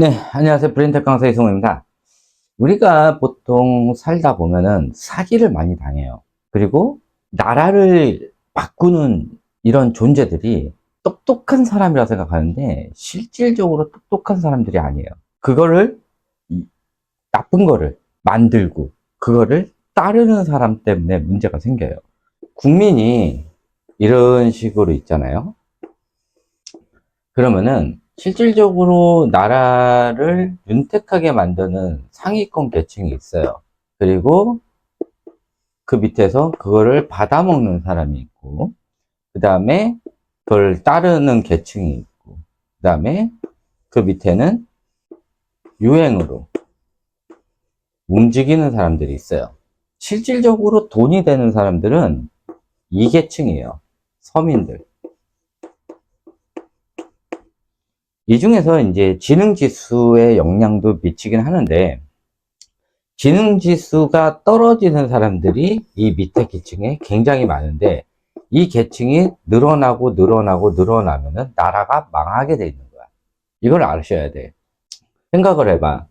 네, 안녕하세요. 브랜드 강사 이승호입니다. 우리가 보통 살다 보면은 사기를 많이 당해요. 그리고 나라를 바꾸는 이런 존재들이 똑똑한 사람이라 생각하는데 실질적으로 똑똑한 사람들이 아니에요. 그거를 이- 나쁜 거를 만들고 그거를 따르는 사람 때문에 문제가 생겨요. 국민이 이런 식으로 있잖아요. 그러면은 실질적으로 나라를 윤택하게 만드는 상위권 계층이 있어요. 그리고 그 밑에서 그거를 받아먹는 사람이 있고, 그 다음에 그걸 따르는 계층이 있고, 그 다음에 그 밑에는 유행으로 움직이는 사람들이 있어요. 실질적으로 돈이 되는 사람들은 이 계층이에요. 서민들. 이 중에서 이제 지능 지수의 영향도 미치긴 하는데, 지능 지수가 떨어지는 사람들이 이 밑에 계층에 굉장히 많은데, 이 계층이 늘어나고 늘어나고 늘어나면은 나라가 망하게 돼 있는 거야. 이걸 아셔야 돼. 생각을 해봐.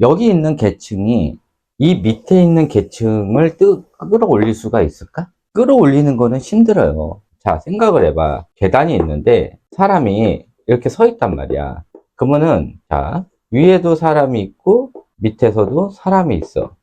여기 있는 계층이 이 밑에 있는 계층을 뜨, 끌어올릴 수가 있을까? 끌어올리는 거는 힘들어요. 자, 생각을 해봐. 계단이 있는데 사람이 이렇게 서 있단 말이야. 그러면은, 자, 위에도 사람이 있고 밑에서도 사람이 있어.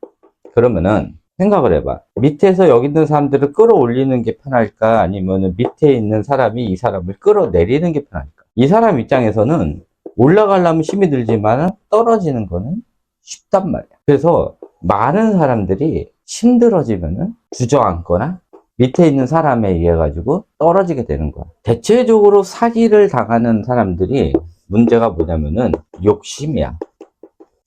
그러면은 생각을 해봐. 밑에서 여기 있는 사람들을 끌어올리는 게 편할까? 아니면은 밑에 있는 사람이 이 사람을 끌어내리는 게 편할까? 이 사람 입장에서는 올라가려면 힘이 들지만 떨어지는 거는 쉽단 말이야. 그래서 많은 사람들이 힘들어지면은 주저앉거나 밑에 있는 사람에 의해 가지고 떨어지게 되는 거야. 대체적으로 사기를 당하는 사람들이 문제가 뭐냐면은 욕심이야.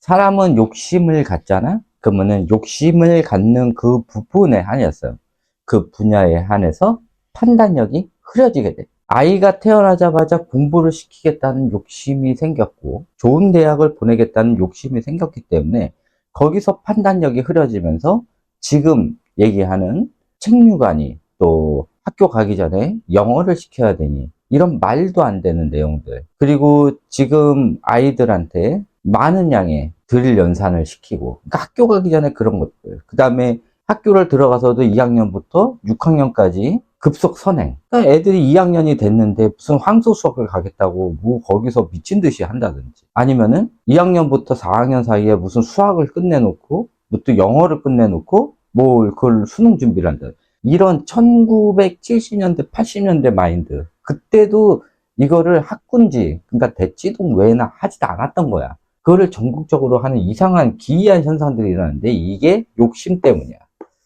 사람은 욕심을 갖잖아? 그러면은 욕심을 갖는 그 부분에 한해서 그 분야에 한해서 판단력이 흐려지게 돼. 아이가 태어나자마자 공부를 시키겠다는 욕심이 생겼고 좋은 대학을 보내겠다는 욕심이 생겼기 때문에 거기서 판단력이 흐려지면서 지금 얘기하는 책류관이 또 학교 가기 전에 영어를 시켜야 되니 이런 말도 안 되는 내용들. 그리고 지금 아이들한테 많은 양의 드릴 연산을 시키고 그러니까 학교 가기 전에 그런 것들. 그 다음에 학교를 들어가서도 2학년부터 6학년까지 급속 선행. 그러니까 애들이 2학년이 됐는데 무슨 황소 수학을 가겠다고 뭐 거기서 미친 듯이 한다든지 아니면은 2학년부터 4학년 사이에 무슨 수학을 끝내놓고 뭐 또 영어를 끝내놓고 뭐 그걸 수능 준비를 한다 이런 1970년대 80년대 마인드 그때도 이거를 학군지 그러니까 대치동 외에나 하지도 않았던 거야 그거를 전국적으로 하는 이상한 기이한 현상들이 일어나는데 이게 욕심 때문이야.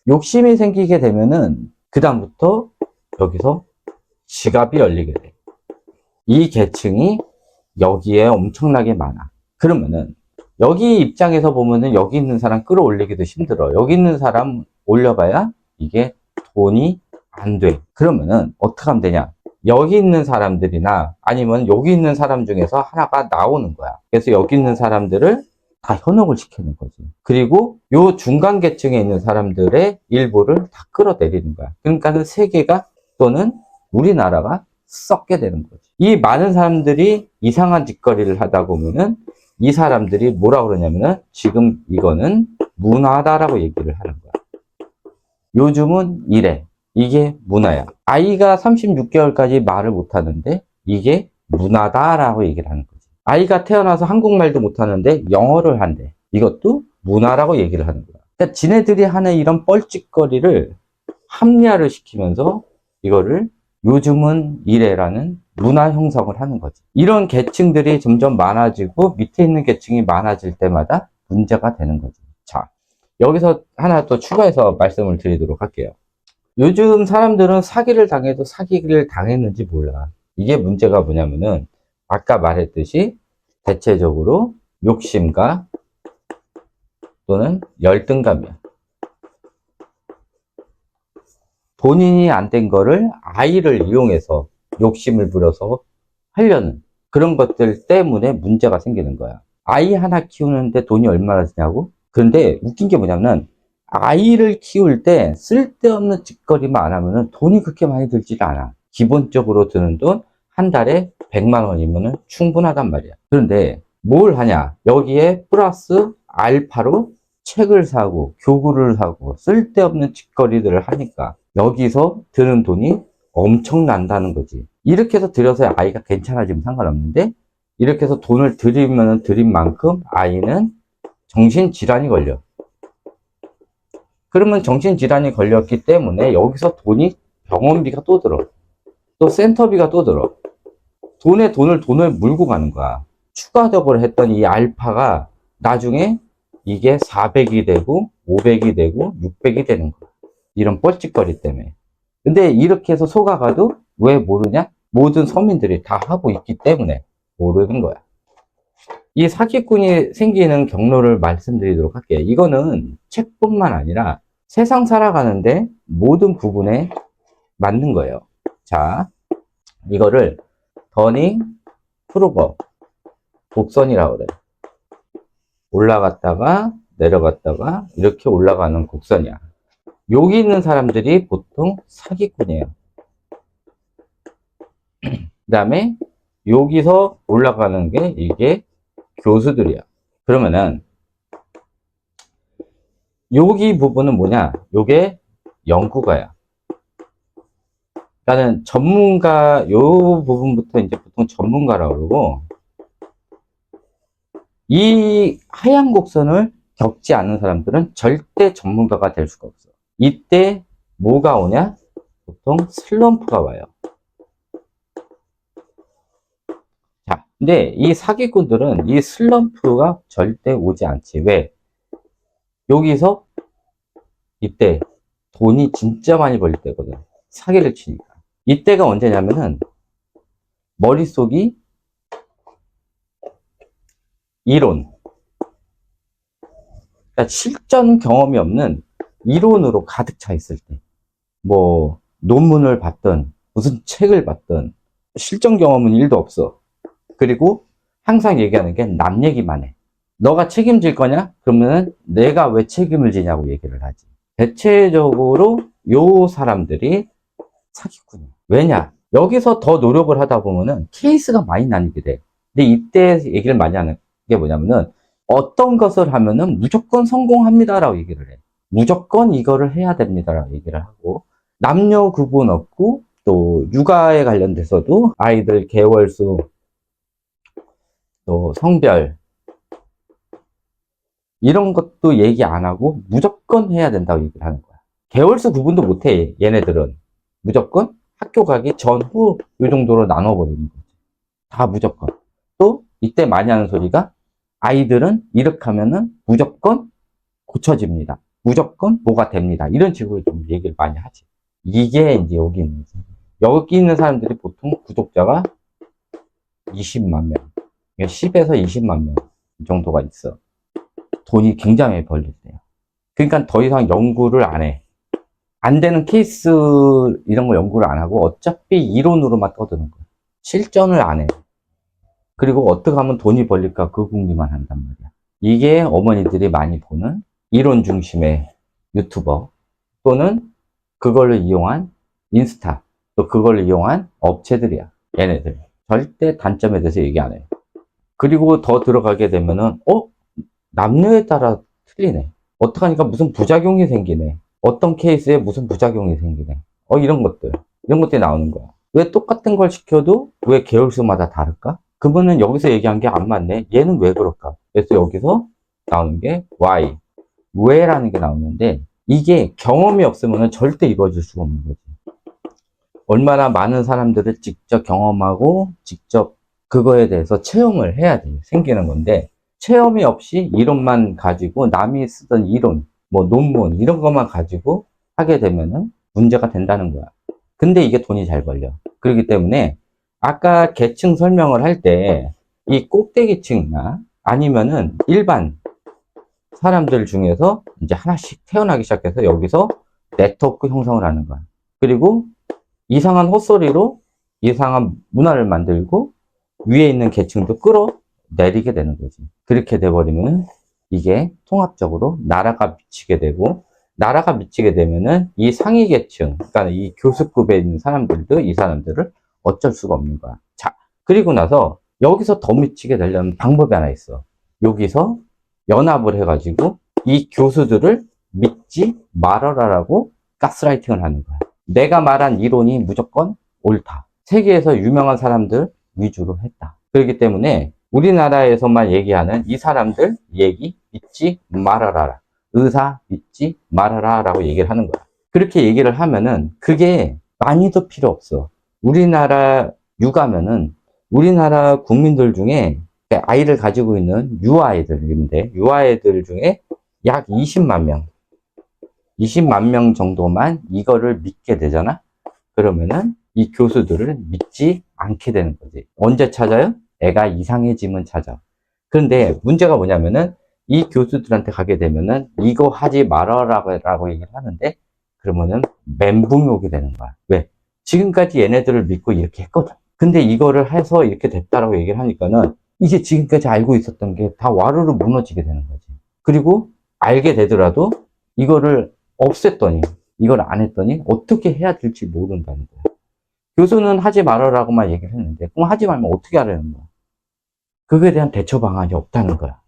욕심이 생기게 되면은 그다음부터 여기서 지갑이 열리게 돼. 이 계층이 여기에 엄청나게 많아. 그러면은 여기 입장에서 보면은 여기 있는 사람 끌어올리기도 힘들어. 여기 있는 사람 올려봐야 이게 돈이 안 돼. 그러면은 어떻게 하면 되냐? 여기 있는 사람들이나 아니면 여기 있는 사람 중에서 하나가 나오는 거야. 그래서 여기 있는 사람들을 다 현혹을 시키는 거지. 그리고 요 중간 계층에 있는 사람들의 일부를 다 끌어내리는 거야. 그러니까 그 세계가 또는 우리나라가 썩게 되는 거지. 이 많은 사람들이 이상한 짓거리를 하다 보면은 이 사람들이 뭐라 그러냐면은 지금 이거는 문화다라고 얘기를 하는 거야. 요즘은 이래. 이게 문화야. 아이가 36개월까지 말을 못하는데 이게 문화다라고 얘기를 하는 거지. 아이가 태어나서 한국말도 못하는데 영어를 한대. 이것도 문화라고 얘기를 하는 거야. 그러니까 지네들이 하는 이런 뻘짓거리를 합리화를 시키면서 이거를 요즘은 이래라는 문화 형성을 하는 거지. 이런 계층들이 점점 많아지고 밑에 있는 계층이 많아질 때마다 문제가 되는 거지. 자, 여기서 하나 또 추가해서 말씀을 드리도록 할게요. 요즘 사람들은 사기를 당해도 사기를 당했는지 몰라. 이게 문제가 뭐냐면은, 아까 말했듯이, 대체적으로 욕심과 또는 열등감이야. 본인이 안 된 거를 아이를 이용해서 욕심을 부려서 하려는 그런 것들 때문에 문제가 생기는 거야. 아이 하나 키우는데 돈이 얼마나 드냐고? 그런데 웃긴 게 뭐냐면, 아이를 키울 때 쓸데없는 짓거리만 안 하면은 돈이 그렇게 많이 들질 않아. 기본적으로 드는 돈 한 달에 100만 원이면은 충분하단 말이야. 그런데 뭘 하냐? 여기에 플러스 알파로 책을 사고 교구를 사고 쓸데없는 짓거리들을 하니까 여기서 드는 돈이 엄청난다는 거지. 이렇게 해서 들여서 아이가 괜찮아지면 상관없는데 이렇게 해서 돈을 들이면 들인 만큼 아이는 정신질환이 걸려. 그러면 정신질환이 걸렸기 때문에 여기서 돈이 병원비가 또 들어. 또 센터비가 또 들어. 돈에 돈을 돈을 물고 가는 거야. 추가적으로 했던 이 알파가 나중에 이게 400이 되고 500이 되고 600이 되는 거야. 이런 뻘짓거리 때문에. 근데 이렇게 해서 속아가도 왜 모르냐? 모든 서민들이 다 하고 있기 때문에 모르는 거야. 이 사기꾼이 생기는 경로를 말씀드리도록 할게요. 이거는 책뿐만 아니라 세상 살아가는데 모든 부분에 맞는 거예요. 자, 이거를 더닝 프로버 곡선이라고 그래. 올라갔다가 내려갔다가 이렇게 올라가는 곡선이야. 여기 있는 사람들이 보통 사기꾼이에요. 그 다음에 여기서 올라가는 게 이게 교수들이야. 그러면은 여기 부분은 뭐냐? 요게 연구가야. 나는 전문가 요 부분부터 이제 보통 전문가라고 그러고 이 하얀 곡선을 겪지 않는 사람들은 절대 전문가가 될 수가 없어. 이때 뭐가 오냐? 보통 슬럼프가 와요. 자, 근데 이 사기꾼들은 이 슬럼프가 절대 오지 않지. 왜? 여기서 이때 돈이 진짜 많이 벌릴 때거든. 사기를 치니까. 이때가 언제냐면은 머릿속이 이론. 그러니까 실전 경험이 없는 이론으로 가득 차 있을 때. 뭐, 논문을 봤든, 무슨 책을 봤든, 실전 경험은 일도 없어. 그리고 항상 얘기하는 게 남 얘기만 해. 너가 책임질 거냐? 그러면은 내가 왜 책임을 지냐고 얘기를 하지. 대체적으로 요 사람들이 사기꾼이야. 왜냐? 여기서 더 노력을 하다 보면은 케이스가 많이 나뉘게 돼. 근데 이때 얘기를 많이 하는 게 뭐냐면은 어떤 것을 하면은 무조건 성공합니다라고 얘기를 해. 무조건 이거를 해야 됩니다라고 얘기를 하고 남녀 구분 없고 또 육아에 관련돼서도 아이들 개월수 또 성별 이런 것도 얘기 안 하고 무조건 해야 된다고 얘기를 하는 거야. 개월수 구분도 못 해, 얘네들은. 무조건 학교 가기 전후 이 정도로 나눠버리는 거지. 다 무조건. 또 이때 많이 하는 소리가 아이들은 이렇게 하면은 무조건 고쳐집니다. 무조건 뭐가 됩니다. 이런 식으로 좀 얘기를 많이 하지. 이게 이제 여기 있는 여기 있는 사람들이 보통 구독자가 20만 명, 10에서 20만 명 정도가 있어. 돈이 굉장히 벌릴 때요. 그러니까 더 이상 연구를 안 해. 안 되는 케이스 이런 거 연구를 안 하고 어차피 이론으로만 떠드는 거야. 실전을 안 해. 그리고 어떻게 하면 돈이 벌릴까 그 궁리만 한단 말이야. 이게 어머니들이 많이 보는 이론 중심의 유튜버 또는 그걸로 이용한 인스타 또 그걸 이용한 업체들이야. 얘네들. 절대 단점에 대해서 얘기 안 해. 그리고 더 들어가게 되면은 어? 남녀에 따라 틀리네. 어떡하니까 무슨 부작용이 생기네. 어떤 케이스에 무슨 부작용이 생기네. 어, 이런 것들. 이런 것들이 나오는 거야. 왜 똑같은 걸 시켜도 왜 계열수마다 다를까? 그분은 여기서 얘기한 게 안 맞네. 얘는 왜 그럴까? 그래서 여기서 나오는 게 why. 왜라는 게 나오는데 이게 경험이 없으면 절대 이루어질 수가 없는 거지. 얼마나 많은 사람들을 직접 경험하고 직접 그거에 대해서 체험을 해야 돼. 생기는 건데 체험이 없이 이론만 가지고 남이 쓰던 이론, 뭐 논문 이런 것만 가지고 하게 되면은 문제가 된다는 거야. 근데 이게 돈이 잘 벌려. 그렇기 때문에 아까 계층 설명을 할 때 이 꼭대기층이나 아니면은 일반 사람들 중에서 이제 하나씩 태어나기 시작해서 여기서 네트워크 형성을 하는 거야. 그리고 이상한 헛소리로 이상한 문화를 만들고 위에 있는 계층도 끌어내리게 되는 거지. 그렇게 돼버리면 이게 통합적으로 나라가 미치게 되고 나라가 미치게 되면은 이 상위 계층, 그러니까 이 교수급에 있는 사람들도 이 사람들을 어쩔 수가 없는 거야. 자, 그리고 나서 여기서 더 미치게 되려면 방법이 하나 있어. 여기서 연합을 해가지고 이 교수들을 믿지 말아라라고 가스라이팅을 하는 거야. 내가 말한 이론이 무조건 옳다. 세계에서 유명한 사람들 위주로 했다. 그렇기 때문에 우리나라에서만 얘기하는 이 사람들 얘기 믿지 말아라. 의사 믿지 말아라 라고 얘기를 하는 거야. 그렇게 얘기를 하면은 그게 많이도 필요 없어. 우리나라 육아면은 우리나라 국민들 중에 아이를 가지고 있는 유아애들인데 유아애들 중에 약 20만 명 20만 명 정도만 이거를 믿게 되잖아? 그러면은 이 교수들을 믿지 않게 되는 거지. 언제 찾아요? 애가 이상해지면 찾아. 그런데 문제가 뭐냐면은 이 교수들한테 가게 되면은 이거 하지 말아라고 라고 얘기를 하는데 그러면은 멘붕이 오게 되는 거야. 왜? 지금까지 얘네들을 믿고 이렇게 했거든. 근데 이거를 해서 이렇게 됐다라고 얘기를 하니까는 이게 지금까지 알고 있었던 게 다 와르르 무너지게 되는 거지. 그리고 알게 되더라도 이거를 없앴더니 이걸 안 했더니 어떻게 해야 될지 모른다는 거야. 교수는 하지 말아라고만 얘기를 했는데 그럼 하지 말면 어떻게 하라는 거야. 그거에 대한 대처 방안이 없다는 거야.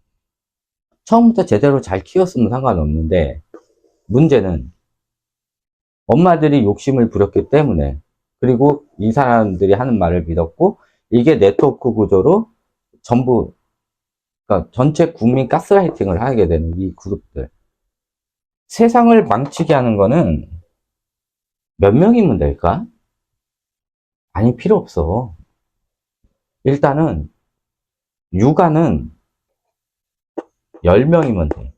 처음부터 제대로 잘 키웠으면 상관없는데 문제는 엄마들이 욕심을 부렸기 때문에 그리고 이 사람들이 하는 말을 믿었고 이게 네트워크 구조로 전부 그러니까 전체 국민 가스라이팅을 하게 되는 이 그룹들 세상을 망치게 하는 거는 몇 명이면 될까? 아니 필요 없어 일단은 육아는 10명이면 돼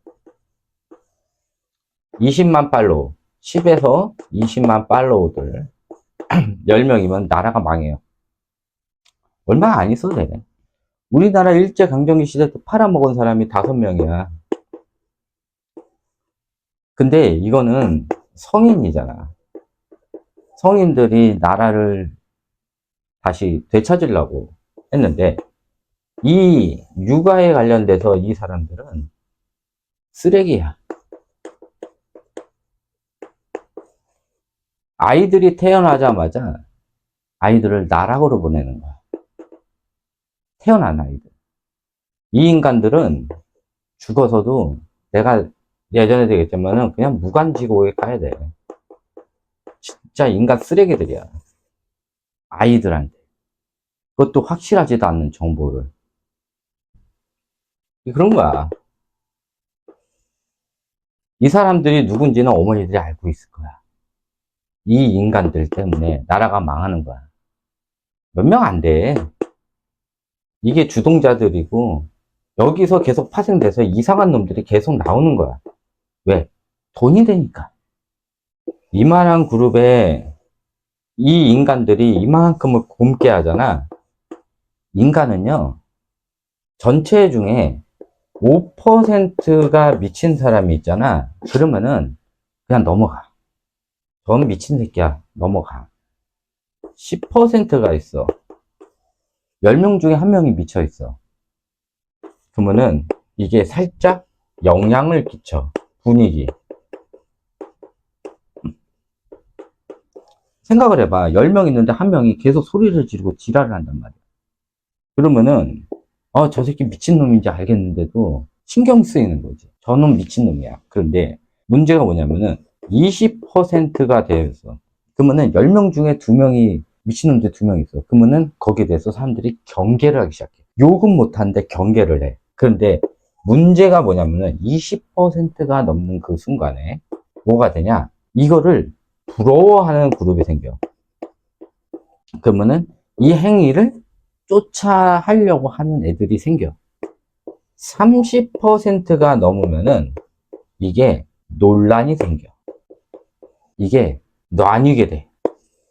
20만 팔로우 10에서 20만 팔로우들 10명이면 나라가 망해요. 얼마 안 있어도 돼. 우리나라 일제강점기 시대 때 팔아먹은 사람이 5명이야. 근데 이거는 성인이잖아. 성인들이 나라를 다시 되찾으려고 했는데, 이 육아에 관련돼서 이 사람들은 쓰레기야. 아이들이 태어나자마자 아이들을 나락으로 보내는 거야. 태어난 아이들. 이 인간들은 죽어서도 내가 예전에 되겠지만은 그냥 무관지고에 가야 돼. 진짜 인간 쓰레기들이야. 아이들한테. 그것도 확실하지도 않는 정보를. 그런 거야. 이 사람들이 누군지는 어머니들이 알고 있을 거야. 이 인간들 때문에 나라가 망하는 거야. 몇 명 안 돼. 이게 주동자들이고, 여기서 계속 파생돼서 이상한 놈들이 계속 나오는 거야. 왜? 돈이 되니까. 이만한 그룹에 이 인간들이 이만큼을 곰게 하잖아. 인간은요, 전체 중에 5%가 미친 사람이 있잖아. 그러면은 그냥 넘어가. 넌 미친 새끼야. 넘어가. 10%가 있어. 10명 중에 한 명이 미쳐 있어. 그러면은 이게 살짝 영향을 끼쳐. 분위기. 생각을 해봐. 10명 있는데 한 명이 계속 소리를 지르고 지랄을 한단 말이야. 그러면은, 어, 저 새끼 미친놈인지 알겠는데도 신경 쓰이는 거지. 저놈 미친놈이야. 그런데 문제가 뭐냐면은 20%가 되어서 그러면은 10명 중에 2명이 미친놈들 2명 있어. 그러면은 거기에 대해서 사람들이 경계를 하기 시작해. 욕은 못하는데 경계를 해. 그런데 문제가 뭐냐면은 20%가 넘는 그 순간에 뭐가 되냐? 이거를 부러워하는 그룹이 생겨. 그러면은 이 행위를 쫓아하려고 하는 애들이 생겨. 30%가 넘으면은 이게 논란이 생겨. 이게 나뉘게 돼.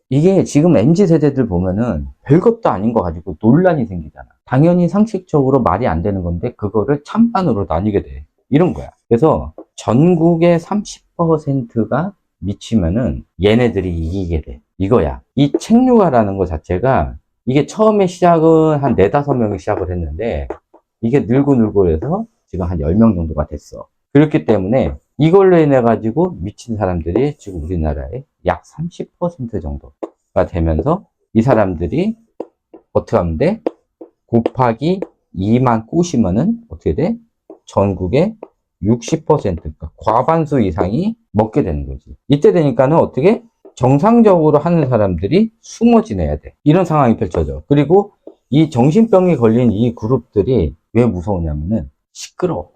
이게 지금 MZ 세대들 보면은 별것도 아닌 거 가지고 논란이 생기잖아. 당연히 상식적으로 말이 안 되는 건데 그거를 찬반으로 나뉘게 돼. 이런 거야. 그래서 전국의 30%가 미치면은 얘네들이 이기게 돼. 이거야. 이 책류가라는 것 자체가 이게 처음에 시작은 한 네다섯 명이 시작을 했는데 이게 늘고 늘고 해서 지금 한 10명 정도가 됐어. 그렇기 때문에 이걸로 인해 가지고 미친 사람들이 지금 우리나라에 약 30% 정도가 되면서 이 사람들이 어떻게 하면 돼? 곱하기 2만 꼬시면은 어떻게 돼? 전국의 60% 그러니까 과반수 이상이 먹게 되는 거지. 이때 되니까는 어떻게? 정상적으로 하는 사람들이 숨어 지내야 돼. 이런 상황이 펼쳐져. 그리고 이 정신병이 걸린 이 그룹들이 왜 무서우냐면은 시끄러워.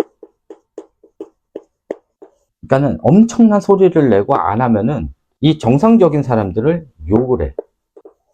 그러니까는 엄청난 소리를 내고 안 하면은 이 정상적인 사람들을 욕을 해.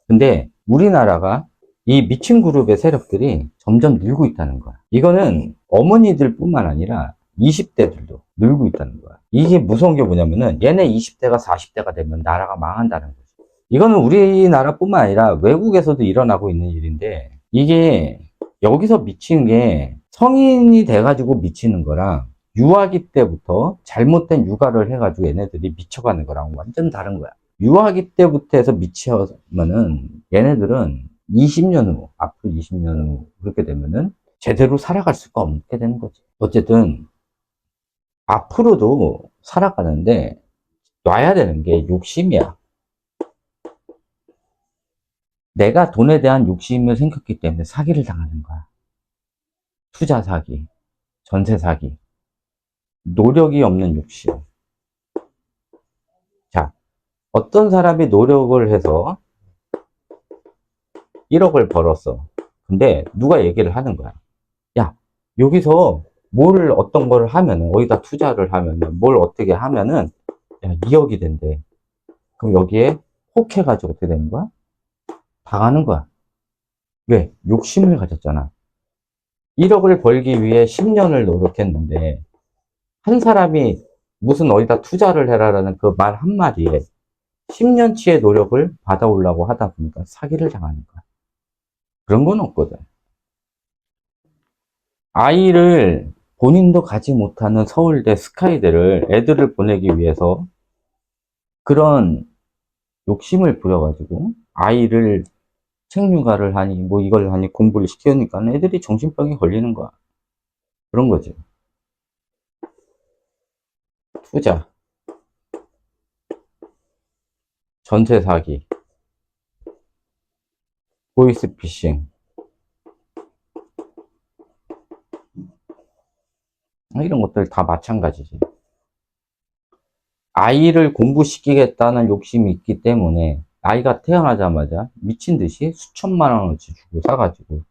근데 우리나라가 이 미친 그룹의 세력들이 점점 늘고 있다는 거야. 이거는 어머니들 뿐만 아니라 20대들도 늘고 있다는 거야. 이게 무서운 게 뭐냐면은 얘네 20대가 40대가 되면 나라가 망한다는 거지. 이거는 우리나라뿐만 아니라 외국에서도 일어나고 있는 일인데 이게 여기서 미치는 게 성인이 돼가지고 미치는 거랑 유아기 때부터 잘못된 육아를 해가지고 얘네들이 미쳐가는 거랑 완전 다른 거야. 유아기 때부터 해서 미치면은 얘네들은 20년 후, 앞으로 20년 후 그렇게 되면은 제대로 살아갈 수가 없게 되는 거지. 어쨌든 앞으로도 살아가는데 놔야 되는 게 욕심이야. 내가 돈에 대한 욕심을 생겼기 때문에 사기를 당하는 거야. 투자 사기, 전세 사기, 노력이 없는 욕심. 자, 어떤 사람이 노력을 해서 1억을 벌었어. 근데 누가 얘기를 하는 거야. 야, 여기서 뭘 어떤 걸 하면은, 어디다 투자를 하면은, 뭘 어떻게 하면은, 야, 2억이 된대. 그럼 여기에 혹해가지고 어떻게 되는 거야? 당하는 거야. 왜? 욕심을 가졌잖아. 1억을 벌기 위해 10년을 노력했는데, 한 사람이 무슨 어디다 투자를 해라라는 그 말 한마디에 10년치의 노력을 받아오려고 하다 보니까 사기를 당하는 거야. 그런 건 없거든. 아이를 본인도 가지 못하는 서울대 스카이대를 애들을 보내기 위해서 그런 욕심을 부려가지고 아이를 책육아를 하니 뭐 이걸 하니 공부를 시키니까 애들이 정신병이 걸리는 거야. 그런 거지. 투자, 전세 사기, 보이스피싱, 이런 것들 다 마찬가지지. 아이를 공부시키겠다는 욕심이 있기 때문에 아이가 태어나자마자 미친 듯이 수천만 원어치 주고 사가지고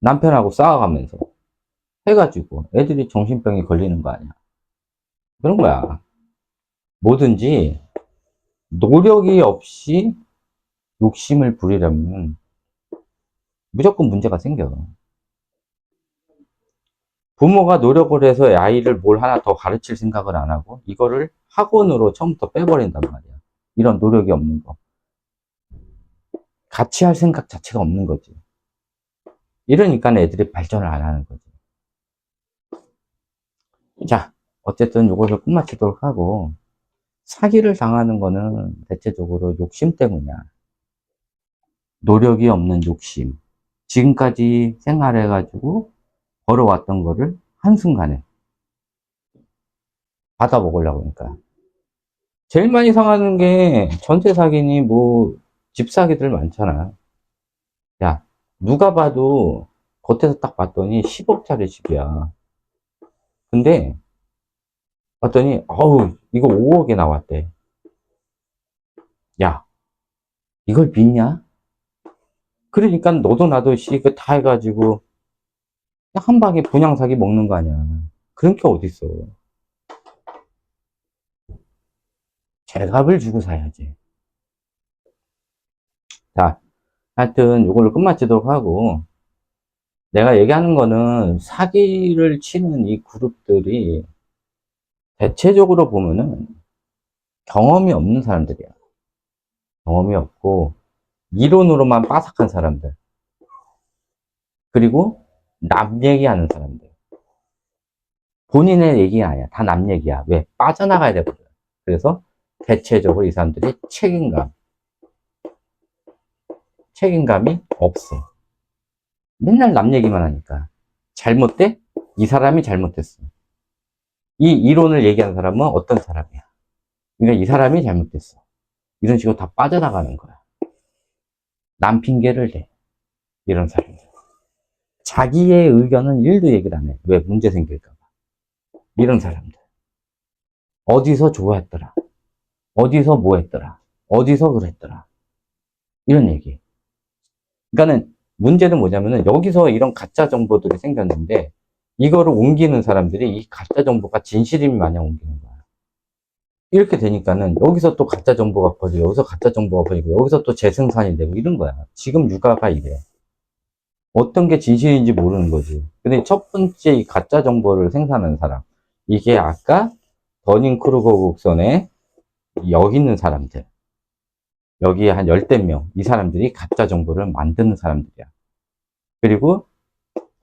남편하고 싸워가면서 해가지고 애들이 정신병이 걸리는 거 아니야. 그런 거야. 뭐든지 노력이 없이 욕심을 부리려면 무조건 문제가 생겨. 부모가 노력을 해서 아이를 뭘 하나 더 가르칠 생각을 안 하고 이거를 학원으로 처음부터 빼버린단 말이야. 이런 노력이 없는 거. 같이 할 생각 자체가 없는 거지. 이러니까 애들이 발전을 안 하는 거지. 자, 어쨌든 이것을 끝마치도록 하고 사기를 당하는 거는 대체적으로 욕심 때문이야. 노력이 없는 욕심. 지금까지 생활해가지고 벌어왔던 거를 한순간에 받아먹으려고 하니까. 제일 많이 상하는 게 전세 사기니 뭐 집 사기들 많잖아. 야, 누가 봐도 겉에서 딱 봤더니 10억짜리 집이야. 근데 봤더니 어우 이거 5억에 나왔대. 야, 이걸 빚냐? 그러니까 너도 나도 씨, 그 다 해가지고, 한 방에 분양 사기 먹는 거 아니야. 그런 게 어딨어. 제값을 주고 사야지. 자, 하여튼, 요걸로 끝마치도록 하고, 내가 얘기하는 거는 사기를 치는 이 그룹들이 대체적으로 보면은 경험이 없는 사람들이야. 경험이 없고, 이론으로만 빠삭한 사람들. 그리고 남 얘기하는 사람들. 본인의 얘기가 아니야. 다 남 얘기야. 왜? 빠져나가야 되거든. 그래서 대체적으로 이 사람들이 책임감. 책임감이 없어. 맨날 남 얘기만 하니까. 잘못돼? 이 사람이 잘못됐어. 이 이론을 얘기하는 사람은 어떤 사람이야? 그러니까 이 사람이 잘못됐어. 이런 식으로 다 빠져나가는 거야. 남 핑계를 대. 이런 사람들. 자기의 의견은 1도 얘기를 안 해. 왜? 문제 생길까봐. 이런 사람들. 어디서 좋아했더라. 어디서 뭐 했더라. 어디서 그랬더라. 이런 얘기. 그러니까는 문제는 뭐냐면은 여기서 이런 가짜 정보들이 생겼는데 이거를 옮기는 사람들이 이 가짜 정보가 진실인 마냥 옮기는 거야. 이렇게 되니까는 여기서 또 가짜 정보가 퍼지고 여기서 가짜 정보가 퍼지고 여기서 또 재생산이 되고 이런 거야. 지금 육아가 이래. 어떤 게 진실인지 모르는 거지. 근데 첫 번째 이 가짜 정보를 생산하는 사람. 이게 아까 더닝 크루거 곡선에 여기 있는 사람들. 여기에 한 열댓 명. 이 사람들이 가짜 정보를 만드는 사람들이야. 그리고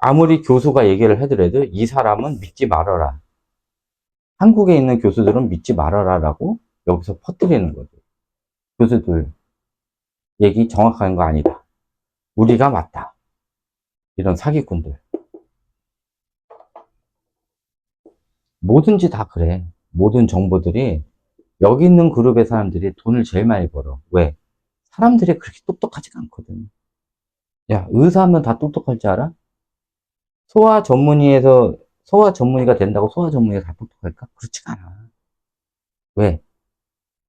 아무리 교수가 얘기를 해더라도 이 사람은 믿지 말아라. 한국에 있는 교수들은 믿지 말아라 라고 여기서 퍼뜨리는 거죠. 교수들 얘기 정확한 거 아니다. 우리가 맞다. 이런 사기꾼들. 뭐든지 다 그래. 모든 정보들이 여기 있는 그룹의 사람들이 돈을 제일 많이 벌어. 왜? 사람들이 그렇게 똑똑하지가 않거든. 야, 의사하면 다 똑똑할 줄 알아? 소아 전문의에서 소아 전문의가 된다고 소아 전문의가 다 똑똑할까? 그렇지가 않아. 왜?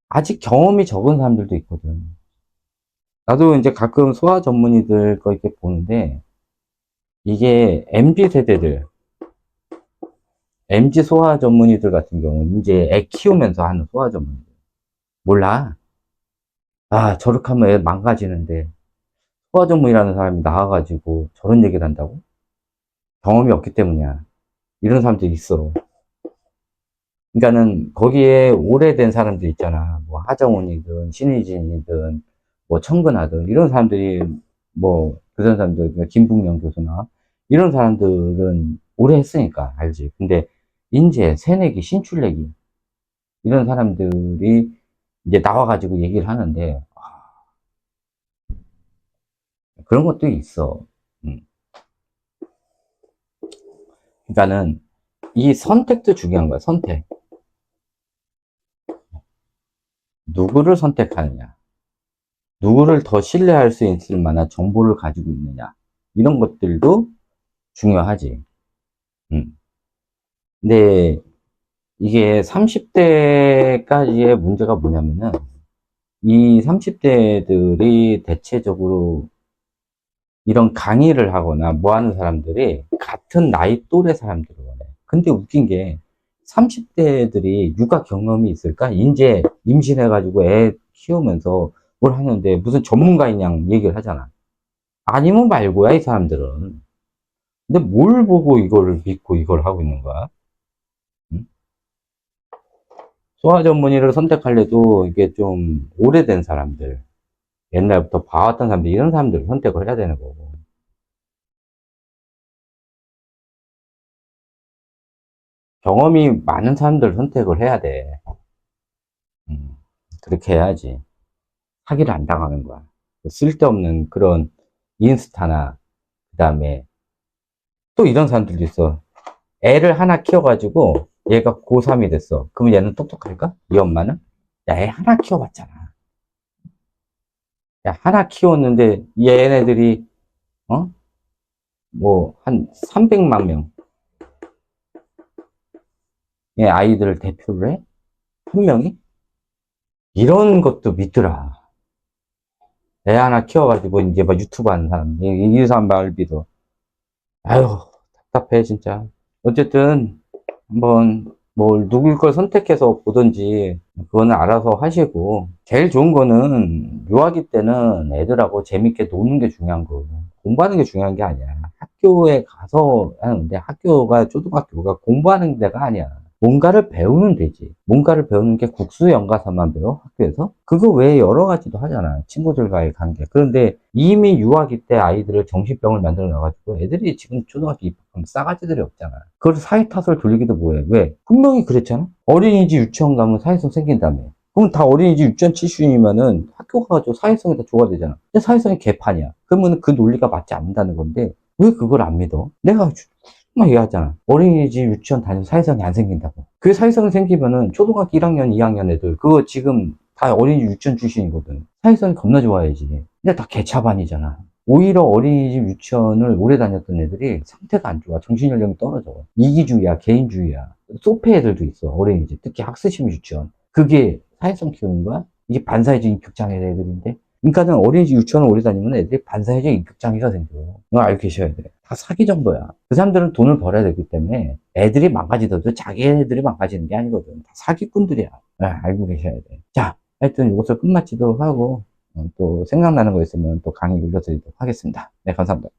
아직 경험이 적은 사람들도 있거든. 나도 이제 가끔 소아 전문의들 거 이렇게 보는데, 이게 MZ 세대들, MZ 소아 전문의들 같은 경우, 이제 애 키우면서 하는 소아 전문의들. 몰라. 아, 저렇게 하면 애 망가지는데, 소아 전문의라는 사람이 나와가지고 저런 얘기를 한다고? 경험이 없기 때문이야. 이런 사람들이 있어. 그러니까는 거기에 오래된 사람들 있잖아. 뭐 하정운이든 신의진이든 뭐 청근하든 이런 사람들이 뭐 그런 사람들 그러니까 김북영 교수나 이런 사람들은 오래 했으니까 알지. 근데 인재, 새내기, 신출내기 이런 사람들이 이제 나와가지고 얘기를 하는데 아, 그런 것도 있어. 음. 그러니까는 이 선택도 중요한 거야. 선택. 누구를 선택하느냐. 누구를 더 신뢰할 수 있을 만한 정보를 가지고 있느냐. 이런 것들도 중요하지. 음. 근데 이게 30대까지의 문제가 뭐냐면은 이 30대들이 대체적으로 이런 강의를 하거나 뭐 하는 사람들이 같은 나이 또래 사람들을 원해. 근데 웃긴 게 30대들이 육아 경험이 있을까? 이제 임신해가지고 애 키우면서 뭘 하는데 무슨 전문가인 양 얘기를 하잖아. 아니면 말고야, 이 사람들은. 근데 뭘 보고 이걸 믿고 이걸 하고 있는 거야? 응? 소아 전문의를 선택할래도 이게 좀 오래된 사람들, 옛날부터 봐왔던 사람들, 이런 사람들을 선택을 해야 되는 거고. 경험이 많은 사람들 선택을 해야 돼. 음, 그렇게 해야지. 사기를 안 당하는 거야. 쓸데없는 그런 인스타나, 그 다음에 또 이런 사람들도 있어. 애를 하나 키워가지고 얘가 고3이 됐어. 그러면 얘는 똑똑할까? 이 엄마는? 야, 애 하나 키워봤잖아. 야, 하나 키웠는데 얘네들이, 어? 뭐, 한 300만 명. 의 아이들을 대표를 해? 한 명이? 이런 것도 믿더라. 애 하나 키워가지고 이제 뭐 유튜브 하는 사람, 이, 이 사람 말비도. 아유, 답답해, 진짜. 어쨌든, 한번, 뭘, 누굴 걸 선택해서 보든지, 그거는 알아서 하시고, 제일 좋은 거는, 유아기 때는 애들하고 재밌게 노는 게 중요한 거고, 공부하는 게 중요한 게 아니야. 학교에 가서 하는데, 학교가, 초등학교가 공부하는 데가 아니야. 뭔가를 배우면 되지. 뭔가를 배우는 게 국수 연가사만 배워, 학교에서? 그거 외에 여러 가지도 하잖아. 친구들과의 관계. 그런데 이미 유아기 때 아이들을 정신병을 만들어 놔가지고 애들이 지금 초등학교 입학하면 싸가지들이 없잖아. 그걸 사회 탓을 돌리기도 뭐해. 왜? 분명히 그랬잖아? 어린이집 유치원 가면 사회성 생긴다며. 그럼 다 어린이집 유치원 출신이면은 학교 가가지고 사회성이 다 좋아야 되잖아. 근데 사회성이 개판이야. 그러면 그 논리가 맞지 않는다는 건데, 왜 그걸 안 믿어? 내가 막 얘기하잖아. 어린이집 유치원 다니면 사회성이 안 생긴다고. 그 사회성이 생기면은 초등학교 1학년, 2학년 애들, 그거 지금 다 어린이집 유치원 출신이거든. 사회성이 겁나 좋아야지. 근데 다 개차반이잖아. 오히려 어린이집 유치원을 오래 다녔던 애들이 상태가 안 좋아. 정신연령이 떨어져. 이기주의야, 개인주의야. 소패 애들도 있어, 어린이집. 특히 학습심 유치원. 그게 사회성 키우는 거야? 이게 반사회적 인격장애 애들인데? 그러니까는 어린이집 유치원을 오래 다니면 애들이 반사회적 인격장애가 생겨. 이거 알고 계셔야 돼. 다 사기 정보야. 그 사람들은 돈을 벌어야 되기 때문에 애들이 망가지더라도 자기 애들이 망가지는 게 아니거든. 다 사기꾼들이야. 아, 알고 계셔야 돼. 자, 하여튼 이것을 끝마치도록 하고, 어, 또 생각나는 거 있으면 또 강의 올려드리도록 하겠습니다. 네, 감사합니다.